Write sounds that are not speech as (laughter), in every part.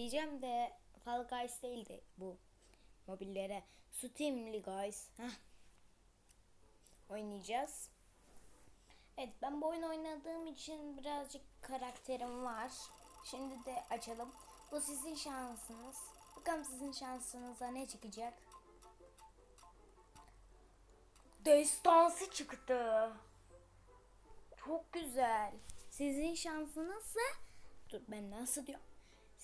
diyeceğim de Fall Guys değildi bu mobillere. Steam'li Guys. Heh. Oynayacağız. Evet ben bu oyun oynadığım için birazcık karakterim var. Şimdi de açalım. Bu sizin şansınız. Bakalım sizin şansınıza ne çıkacak. Destansı çıktı. Çok güzel. Sizin şansınızsa dur ben nasıl diyorum?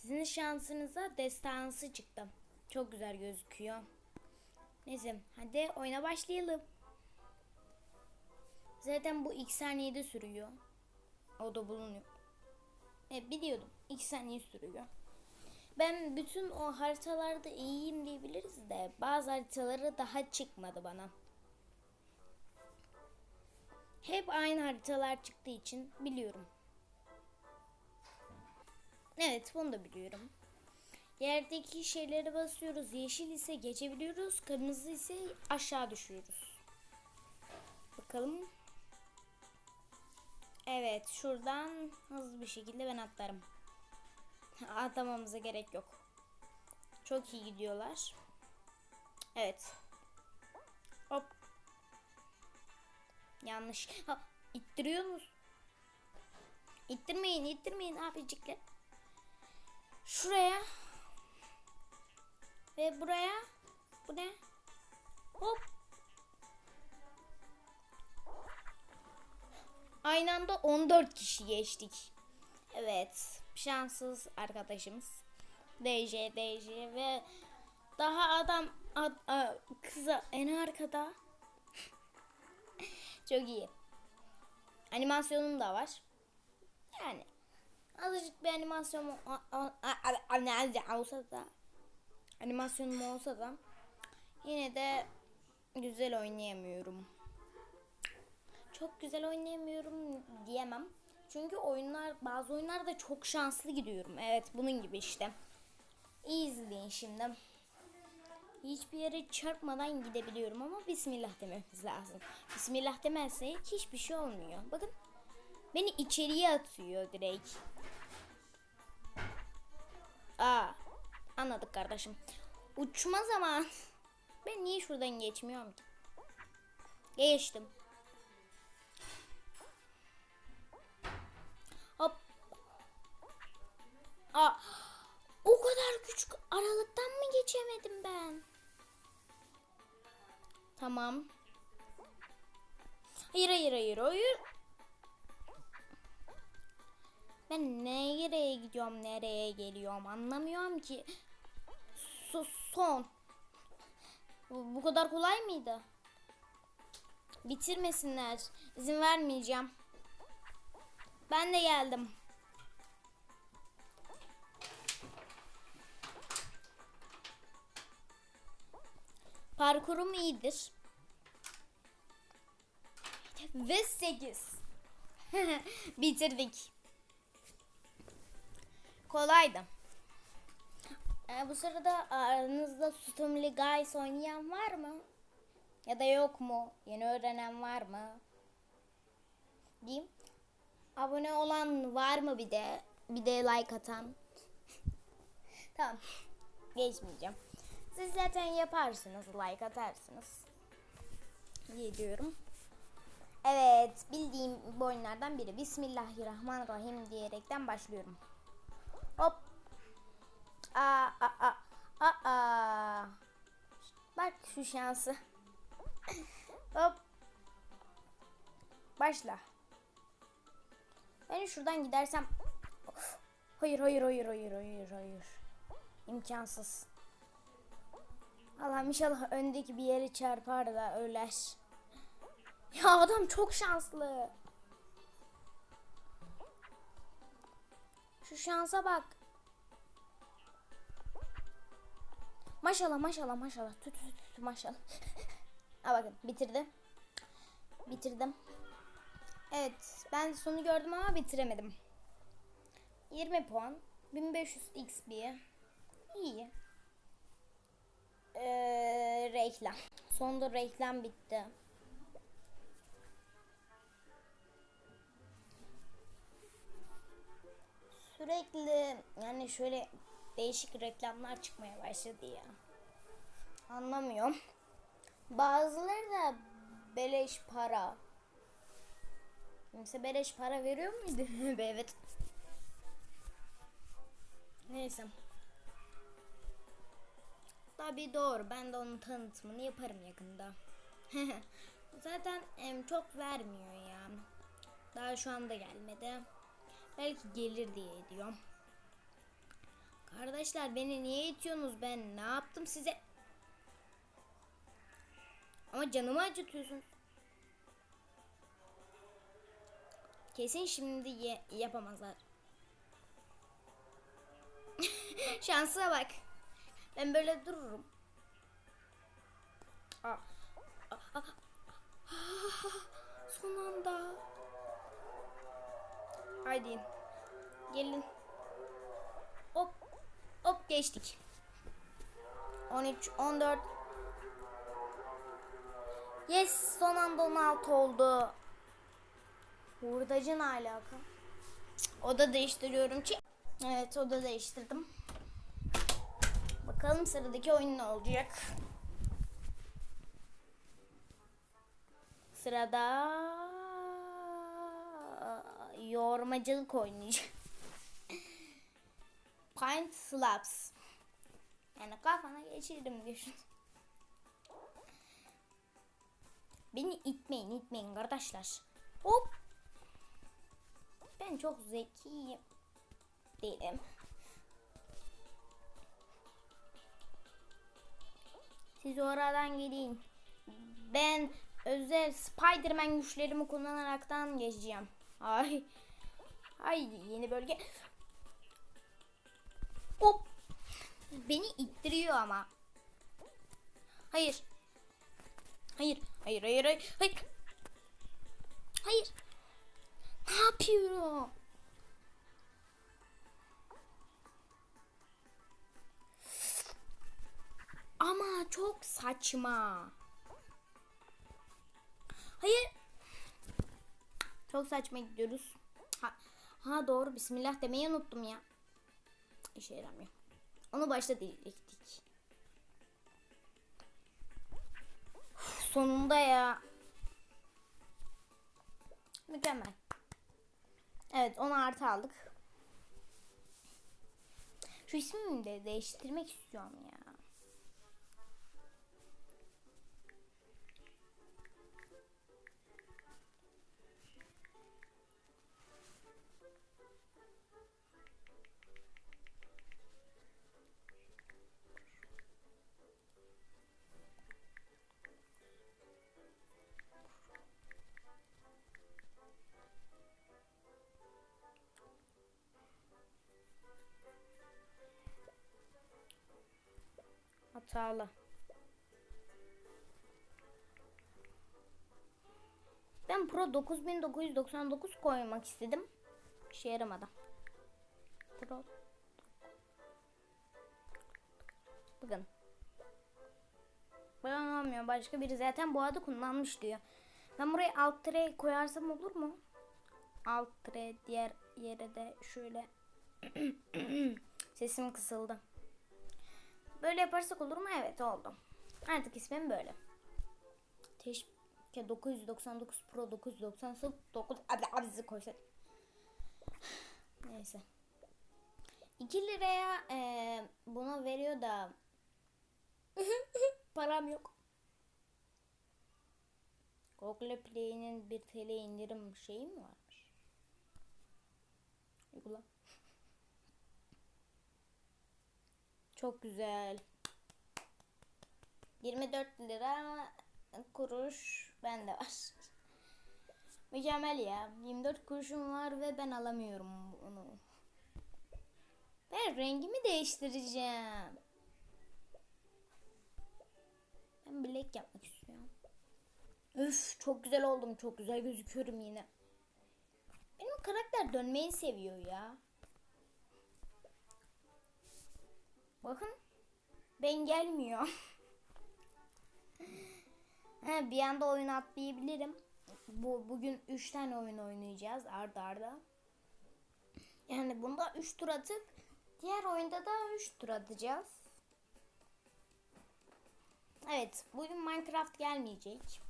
Sizin şansınıza destansı çıktı. Çok güzel gözüküyor. Neyse hadi oyuna başlayalım. Zaten bu ilk saniyede sürüyor. O da bulunuyor. E, biliyordum. İlk saniye sürüyor. Ben bütün o haritalarda iyiyim diyebiliriz de bazı haritaları daha çıkmadı bana. Hep aynı haritalar çıktığı için biliyorum. Evet bunu da biliyorum. Yerdeki şeylere basıyoruz. Yeşil ise geçebiliyoruz. Kırmızı ise aşağı düşüyoruz. Bakalım. Evet şuradan hızlı bir şekilde ben atlarım. (laughs) Atlamamıza gerek yok. Çok iyi gidiyorlar. Evet. Hop. Yanlış. Ha, ittiriyorsunuz. İttirmeyin, ittirmeyin abicikler. Şuraya. Ve buraya. Bu ne? Hop. Aynı anda 14 kişi geçtik. Evet. Şanssız arkadaşımız. DJ, DJ ve daha adam ad, a, kıza en arkada. (laughs) Çok iyi. Animasyonum da var. Yani azıcık bir animasyon o- o- a- a- a- olsa da animasyonum olsa da yine de güzel oynayamıyorum. Çok güzel oynayamıyorum diyemem. Çünkü oyunlar bazı oyunlarda çok şanslı gidiyorum. Evet bunun gibi işte. İyi izleyin şimdi. Hiçbir yere çarpmadan gidebiliyorum ama bismillah dememiz lazım. Bismillah demezsek hiçbir şey olmuyor. Bakın beni içeriye atıyor direkt. Aa anladık kardeşim. Uçma zaman. (laughs) Ben niye şuradan geçmiyorum ki? Geçtim. Hop. Aa, o kadar küçük aralıktan mı geçemedim ben? Tamam. Hayır hayır hayır hayır. Ben nereye gidiyorum nereye geliyorum anlamıyorum ki. So- son. Bu, bu kadar kolay mıydı? Bitirmesinler. İzin vermeyeceğim. Ben de geldim. Parkurum iyidir. Ve 8. (laughs) Bitirdik. Kolaydı. Ee, bu sırada aranızda Stumly Guys oynayan var mı? Ya da yok mu? Yeni öğrenen var mı? Diyeyim. Abone olan var mı bir de? Bir de like atan. (laughs) tamam. Geçmeyeceğim. Siz zaten yaparsınız, like atarsınız. diye diyorum. Evet, bildiğim bu oyunlardan biri. Bismillahirrahmanirrahim diyerekten başlıyorum. Hop. Aa, aa, aa, aa. Bak şu şansı. Hop. Başla. Ben şuradan gidersem... Hayır, hayır, hayır, hayır, hayır, hayır. İmkansız. Allah'ım inşallah öndeki bir yere çarpar da öler. Ya adam çok şanslı. Şu şansa bak. Maşallah maşallah maşallah. Tut tut tut maşallah. (laughs) ha bakın bitirdi. Bitirdim. Evet ben sonu gördüm ama bitiremedim. 20 puan. 1500 XP. İyi. Ee, reklam. Sonunda reklam bitti. Sürekli yani şöyle değişik reklamlar çıkmaya başladı ya. Anlamıyorum. Bazıları da beleş para. Kimse beleş para veriyor muydu? (laughs) evet. Neyse. Tabii doğru. Ben de onun tanıtımını yaparım yakında. (laughs) Zaten em, çok vermiyor ya. Daha şu anda gelmedi. Belki gelir diye diyorum. Kardeşler beni niye itiyorsunuz? Ben ne yaptım size? Ama canımı acıtıyorsunuz. Kesin şimdi ye- yapamazlar. (laughs) Şansa bak. Ben böyle dururum. Aa, aa, aa. Son anda. Haydi. Gelin. Hop. Hop geçtik. 13, 14. Yes son anda 16 oldu. Hurdacı ne alaka? Oda değiştiriyorum ki. Evet oda değiştirdim. Bakalım sıradaki oyun ne olacak? Sırada yoğurmacılık oynayacağım. Pint slaps. Yani kafana geçirdim düşün. Beni itmeyin itmeyin kardeşler. Hop. Ben çok zekiyim. Değilim. Siz oradan gelin. Ben özel Spiderman güçlerimi kullanaraktan geçeceğim. Ay. Ay yeni bölge. Hop. Beni ittiriyor ama. Hayır. Hayır. Hayır hayır hayır. Hayır. Hayır. Ne yapıyorum? Ama çok saçma. Hayır. Çok saçma gidiyoruz. Ha, ha doğru bismillah demeyi unuttum ya. İşe yaramıyor. Onu başta diyecektik. Uf, Sonunda ya. Mükemmel. Evet 10 artı aldık. Şu ismimi de değiştirmek istiyorum ya. Hatalı. Ben Pro 9999 koymak istedim. İşe yaramadı. Pro. Bakın. Ben anlamıyorum. Başka biri zaten bu adı kullanmış diyor. Ben buraya alt tire koyarsam olur mu? Alt tire diğer yere de şöyle (clears throat) sesim kısıldı. Böyle yaparsak olur mu? Evet oldu. Artık ismim böyle. Teşke 999 Pro 999 abi abizi koysak. Neyse. 2 liraya e, buna veriyor da (laughs) param yok. Google Play'nin 1 TL indirim şeyi mi varmış? Uygula. Çok güzel. 24 lira kuruş bende var. (laughs) Mükemmel ya. 24 kuruşum var ve ben alamıyorum onu. Ben rengimi değiştireceğim. Ben black yapmak istiyorum. Üf çok güzel oldum. Çok güzel gözüküyorum yine. Benim karakter dönmeyi seviyor ya. Bakın. Ben gelmiyor. (laughs) He, bir anda oyun atlayabilirim. Bu bugün 3 tane oyun oynayacağız arda arda. Yani bunda 3 tur atıp Diğer oyunda da 3 tur atacağız. Evet, bugün Minecraft gelmeyecek.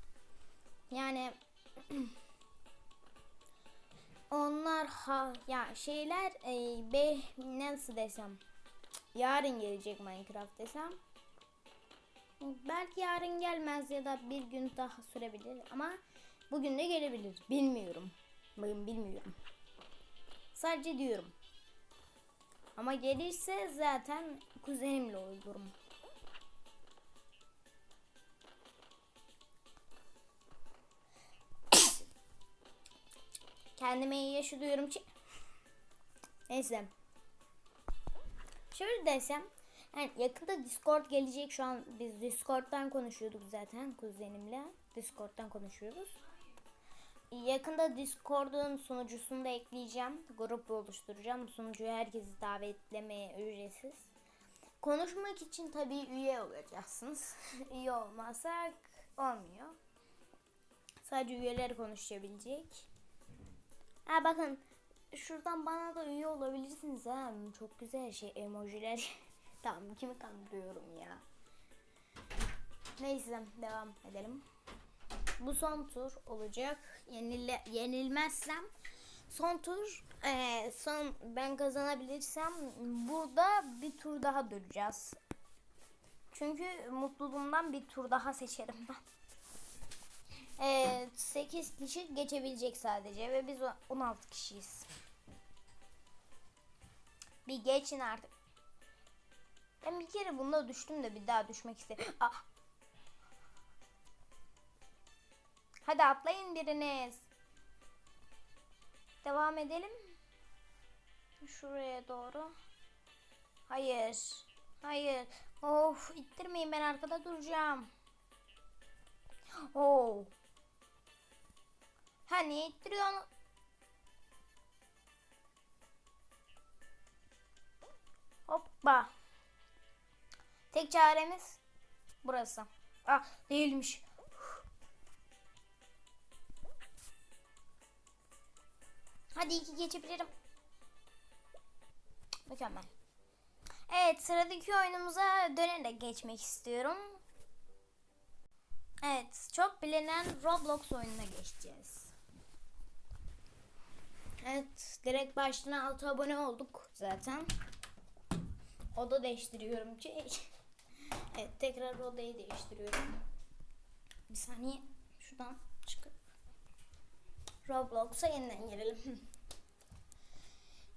Yani (clears throat) onlar ha ya şeyler e, be nasıl desem yarın gelecek Minecraft desem. Belki yarın gelmez ya da bir gün daha sürebilir ama bugün de gelebilir. Bilmiyorum. Bugün bilmiyorum. Sadece diyorum. Ama gelirse zaten kuzenimle olurum. (coughs) Kendime iyi yaşıyorum ki neyse Şöyle desem yani yakında Discord gelecek şu an biz Discord'dan konuşuyorduk zaten kuzenimle Discord'dan konuşuyoruz. Yakında Discord'un sunucusunu da ekleyeceğim. Grup oluşturacağım. Sunucuya herkesi davetlemeye ücretsiz. Konuşmak için tabii üye olacaksınız. (laughs) üye olmazsak olmuyor. Sadece üyeler konuşabilecek. Ha bakın şuradan bana da üye olabilirsiniz ha. Çok güzel şey emojiler. (laughs) tamam kimi kandırıyorum ya. Neyse devam edelim. Bu son tur olacak. Yenile, yenilmezsem son tur e, son ben kazanabilirsem burada bir tur daha duracağız. Çünkü mutluluğumdan bir tur daha seçerim ben. Evet 8 kişi geçebilecek sadece ve biz 16 kişiyiz. Bir geçin artık. Ben bir kere bunda düştüm de bir daha düşmek istedim. Ah. Hadi atlayın biriniz. Devam edelim. Şuraya doğru. Hayır. Hayır. Of ittirmeyin ben arkada duracağım. Oh. Hani ittiriyorsun? Hoppa. Tek çaremiz burası. Ah değilmiş. Hadi iki geçebilirim. Mükemmel. Evet sıradaki oyunumuza dönerek geçmek istiyorum. Evet çok bilinen Roblox oyununa geçeceğiz. Evet direkt baştan 6 abone olduk zaten. Oda değiştiriyorum ki. (laughs) evet tekrar odayı değiştiriyorum. Bir saniye şuradan çıkıp Roblox'a yeniden girelim.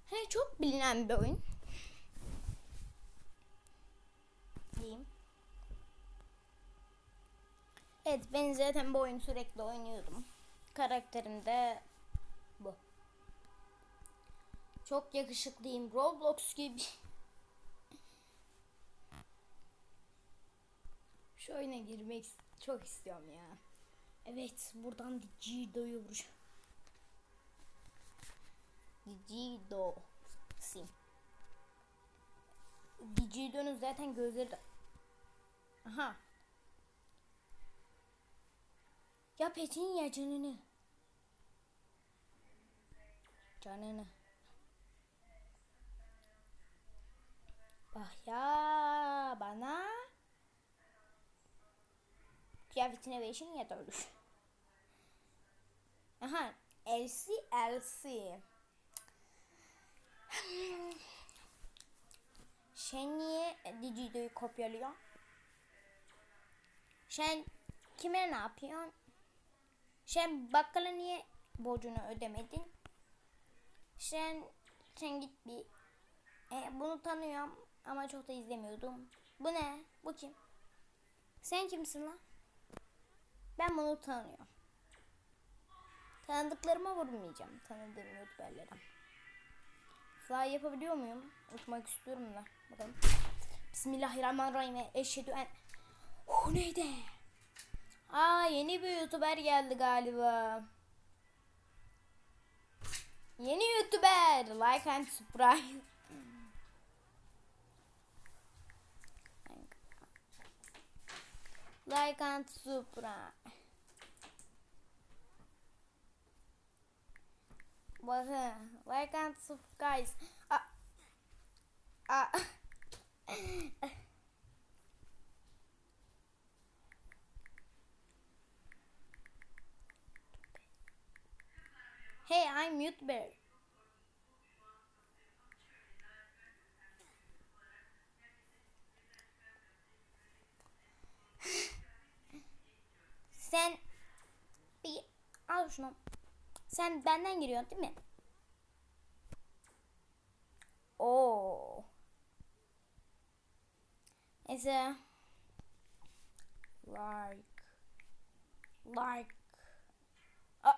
He çok bilinen bir oyun. Diyeyim. Evet ben zaten bu oyunu sürekli oynuyordum. Karakterim de bu. Çok yakışıklıyım. Roblox gibi. Şu oyuna girmek çok istiyorum ya. Evet buradan Digido'yu vuracağım. Digido. Sim. Digido'nun zaten gözleri de... Aha. Ya Petin ya canını. Canını. Bak ya bana kıyafetine verişin ya da ölür. Aha Elsie Elsie. Sen niye Digido'yu kopyalıyor? Sen kime ne yapıyorsun? Sen bakkala niye borcunu ödemedin? Sen sen git bir. E, bunu tanıyorum ama çok da izlemiyordum. Bu ne? Bu kim? Sen kimsin lan? Ben bunu tanıyorum. Tanıdıklarıma vurmayacağım. Tanıdığım youtuberlere. Fly yapabiliyor muyum? Uçmak istiyorum da. Bakalım. Bismillahirrahmanirrahim. Eşhedü en... Oh neydi? Aa yeni bir youtuber geldi galiba. Yeni youtuber. Like and subscribe. Like and subscribe. Bakın uh, like and subscribe. Aa, Aa. Hey, I'm Mute Bear. (laughs) Sen bir al şunu. Sen benden giriyorsun değil mi? Oo. Neyse. Like. Like. Aa.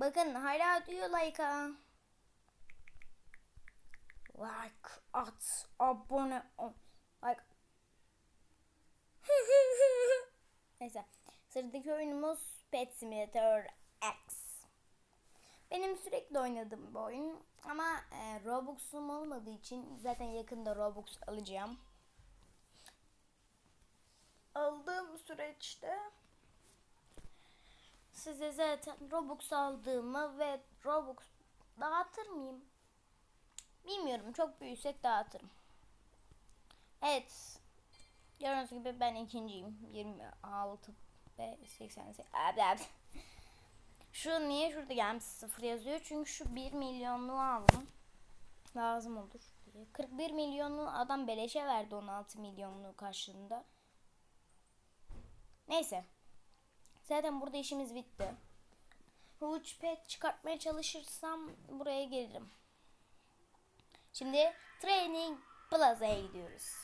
Bakın hala diyor like'a. Like at. Abone ol. Like. (laughs) Neyse. Sıradaki oyunumuz Pet Simulator X. Benim sürekli oynadığım bir oyun ama e, Robux'um olmadığı için zaten yakında Robux alacağım. Aldığım süreçte size zaten Robux aldığımı ve Robux dağıtır mıyım? Bilmiyorum. Çok büyüsek dağıtırım. Evet. Gördüğünüz gibi ben ikinciyim. 26 ve 88. Abi abi. Şu niye şurada gelmiş sıfır yazıyor? Çünkü şu 1 milyonluğu aldım. Lazım olur diye. 41 milyonluğu adam beleşe verdi 16 milyonluğu karşılığında. Neyse. Zaten burada işimiz bitti. Huge pet çıkartmaya çalışırsam buraya gelirim. Şimdi Training Plaza'ya gidiyoruz.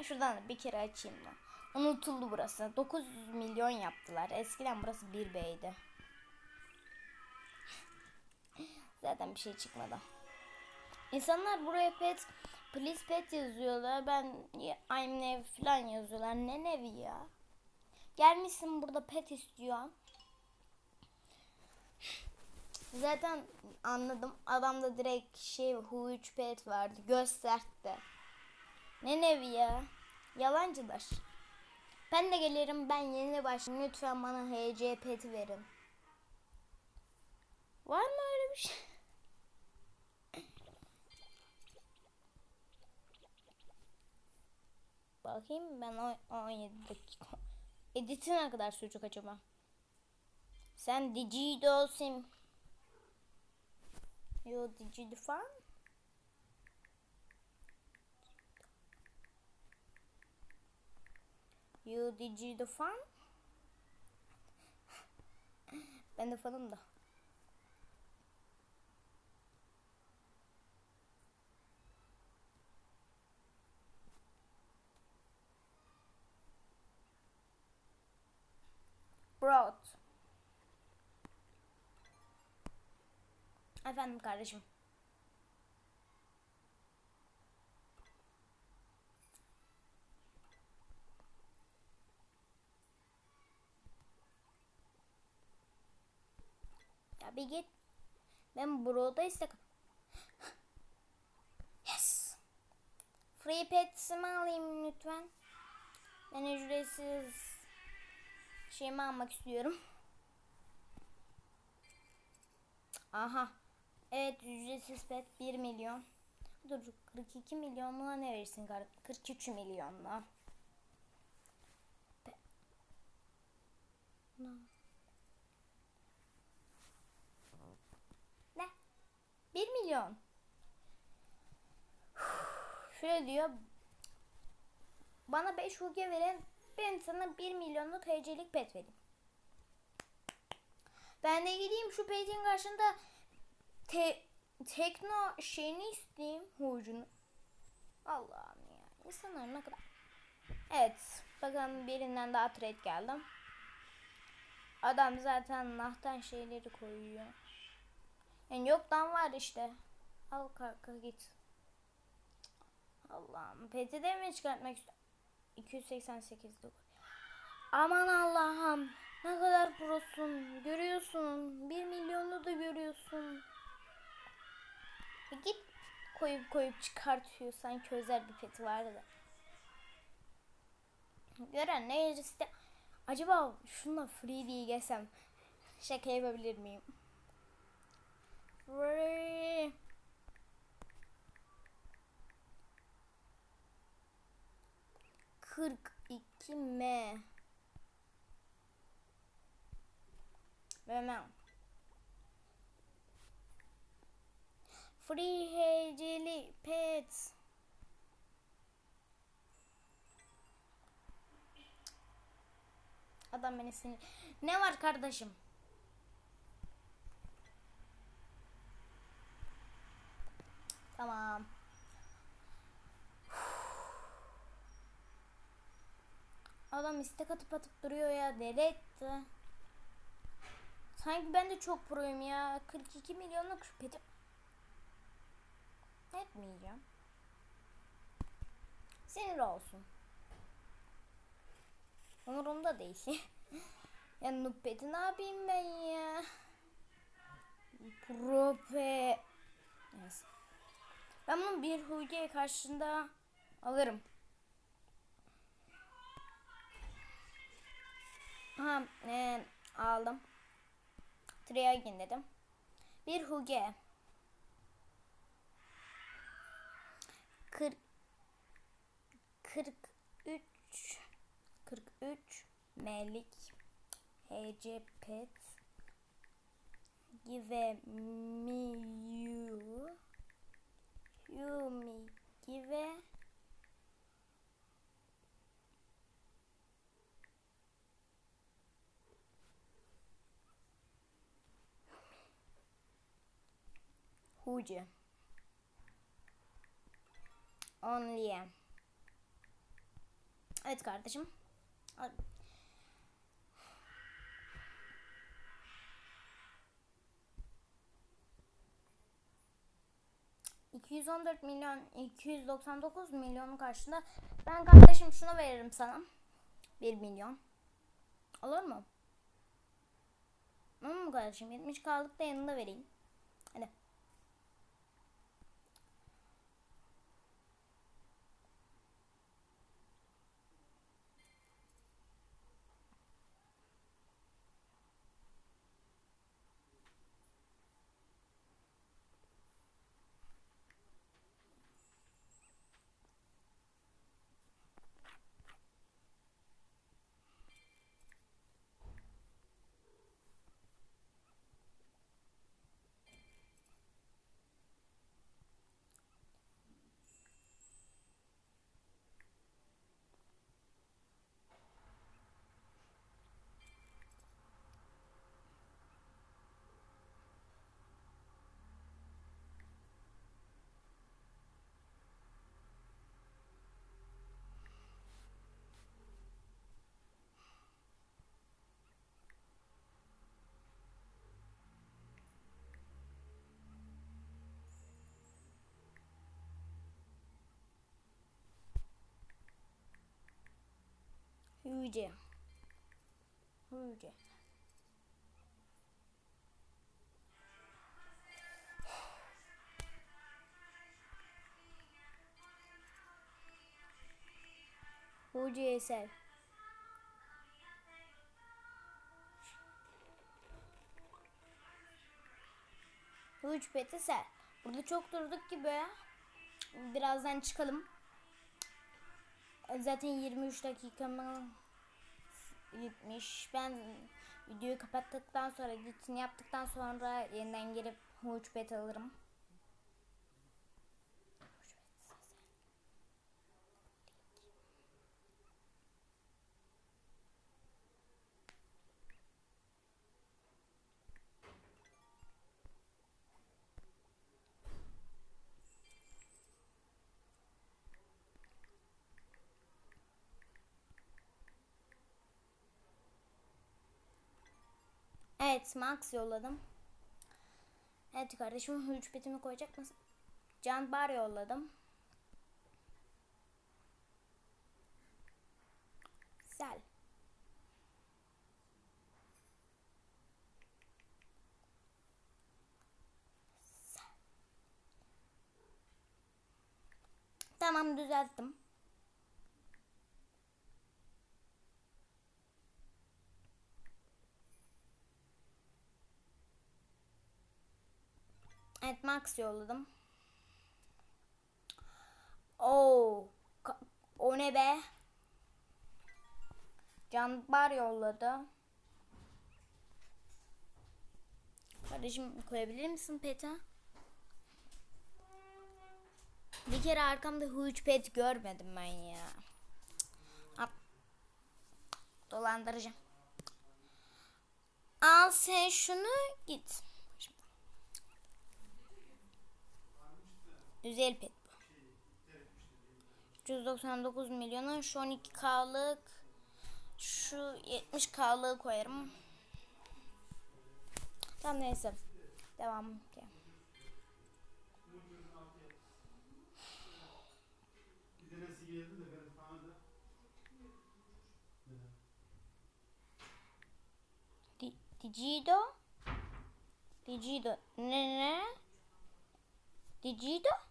Ben şuradan da bir kere açayım da. Unutuldu burası. 900 milyon yaptılar. Eskiden burası 1B'ydi. Zaten bir şey çıkmadı. İnsanlar buraya pet, please pet yazıyorlar. Ben I'm nev falan yazıyorlar. Ne nevi ya? Gelmişsin burada pet istiyor. Zaten anladım. Adamda direkt şey huge pet vardı. Gösterdi. Ne nevi ya? Yalancılar. Ben de gelirim. Ben yeni başlayayım. Lütfen bana HC verin. Var mı öyle bir şey? (laughs) Bakayım ben o 17 dakika. Edit'i ne kadar sürecek acaba? Sen Digido sim. Yo Digido fan. Yo Digido fan. ben de fanım da. Broad. Efendim kardeşim. Bir git. Ben Broad'a istek. Yes. Free pets'imi alayım lütfen. Ben ücretsiz şeyimi almak istiyorum. Aha. Evet ücretsiz pet 1 milyon. Dur 42 milyonluğa ne verirsin kardeşim? 43 milyonla. Pe- Ne? Ne? 1 milyon. (sighs) Şöyle diyor. Bana 5 huge veren ben sana 1 milyonluk TC'lik pet vereyim. Ben de gideyim şu petin karşında te, tekno şeyini isteyeyim hucunu. Allah'ım ya. İnsanlar ne kadar. Evet. Bakın birinden daha trade geldim. Adam zaten nahtan şeyleri koyuyor. Yani yoktan var işte. Al kanka git. Allah'ım. Peti de mi çıkartmak istiyorum? 288 dolar. Aman Allah'ım. Ne kadar prosun. Görüyorsun. 1 milyonu da görüyorsun. E git koyup koyup çıkartıyor. Sanki özel bir peti vardı da. Gören ne iste... Acaba şununla free diye gelsem şaka yapabilir miyim? Very... Kırk iki M. Vermem. Free heyceli pets. Adam beni sinir. Ne var kardeşim? Tamam. Adam istek atıp atıp duruyor ya. Deli etti. Sanki ben de çok proyum ya. 42 milyonluk petim. Etmeyeceğim. Sinir olsun. Umurumda değil. (laughs) ya Nuppet'i ne yapayım ben ya? Prope. Neyse. Ben bunu bir Huge karşında alırım. Ha, e, aldım. Triagin dedim. Bir Huge. 40 43 43 Melik HC Pet Give me you You me give Huge Only. Evet kardeşim. ...214 milyon... ...299 milyonun karşında... ...ben kardeşim şunu veririm sana... ...1 milyon... ...olur mu? Olur mu kardeşim? 70 kaldık da yanında vereyim... ...hadi... Huge. Huge. Huge eser. Huge peti ser. Burada çok durduk gibi. Birazdan çıkalım. Zaten 23 dakikamı gitmiş. Ben videoyu kapattıktan sonra gitsin yaptıktan sonra yeniden girip huç bet alırım. Evet Max yolladım. Evet kardeşim huç betimi koyacak mısın? Can bar yolladım. Sel. Tamam düzelttim. Evet Max yolladım. Oo, o ne be? Canbar yolladı. Kardeşim koyabilir misin peta? Bir kere arkamda huge pet görmedim ben ya. Al. Dolandıracağım. Al sen şunu git. Güzel pet bu. 399 milyonun şu 12K'lık şu 70K'lığı koyarım. Tamam neyse. Devam. Digido? Digido. Ne ne? Digido?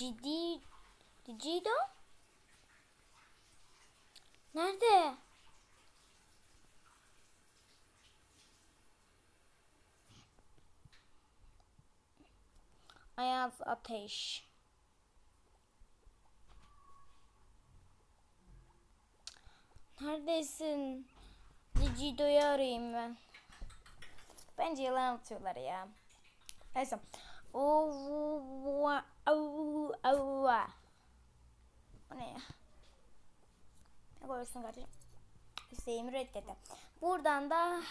Ciddi Digido? Nerede? Ayaz Ateş. Neredesin? Digido'yu arayayım ben. Bence yalan atıyorlar ya. Neyse. O ne ya? Ne koyuyorsun kardeşim? İsteğimi reddetti. Buradan da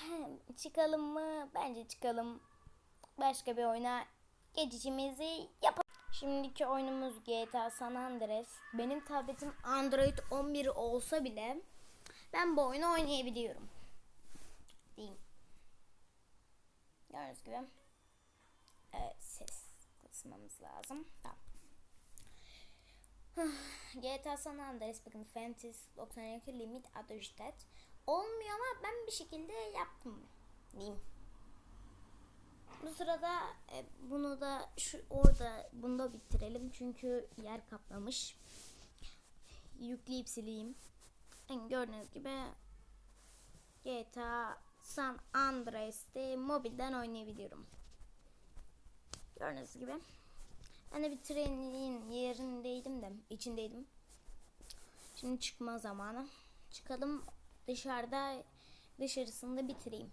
çıkalım mı? Bence çıkalım. Başka bir oyuna geçişimizi yapalım. Şimdiki oyunumuz GTA San Andreas. Benim tabletim Android 11 olsa bile ben bu oyunu oynayabiliyorum. Diyeyim. Gördüğünüz gibi. Evet ses kısmamız lazım. Tamam. GTA San Andreas bakın Fantasy 92 Limit Adjusted. Olmuyor ama ben bir şekilde yaptım. Diyeyim. Bu sırada e, bunu da şu orada bunu da bitirelim çünkü yer kaplamış. Yükleyip sileyim. Yani gördüğünüz gibi GTA San Andreas'te mobilden oynayabiliyorum. Gördüğünüz gibi. Ben de bir trenin yerindeydim de içindeydim. Şimdi çıkma zamanı. Çıkalım dışarıda dışarısında bitireyim.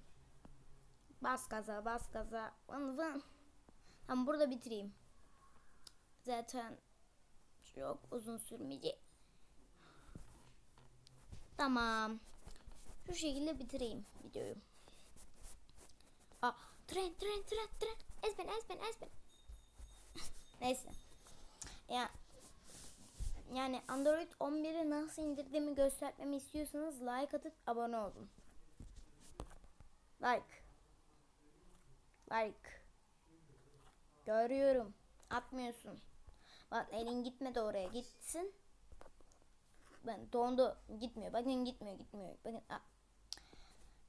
Bas gaza bas gaza. Vın vın. Tamam burada bitireyim. Zaten çok uzun sürmeyecek. Tamam. Şu şekilde bitireyim videoyu. Tren tren tren tren. Ezben ezben ezben. Neyse. Ya yani Android 11'i nasıl indirdiğimi göstermemi istiyorsanız like atıp abone olun. Like. Like. Görüyorum. Atmıyorsun. Bak elin gitmedi oraya. Gitsin. Ben dondu. Gitmiyor. Bakın gitmiyor. Gitmiyor. Bakın. Aa.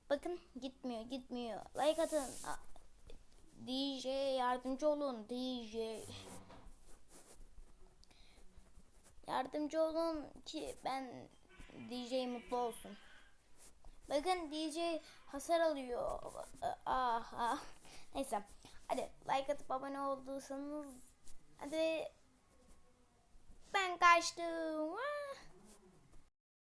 Bakın gitmiyor. Gitmiyor. Like atın. DJ yardımcı olun. DJ. Yardımcı olun ki ben DJ mutlu olsun. Bakın DJ hasar alıyor. Ah, ah. Neyse. Hadi like atıp abone olduysanız hadi ben kaçtım. Ah.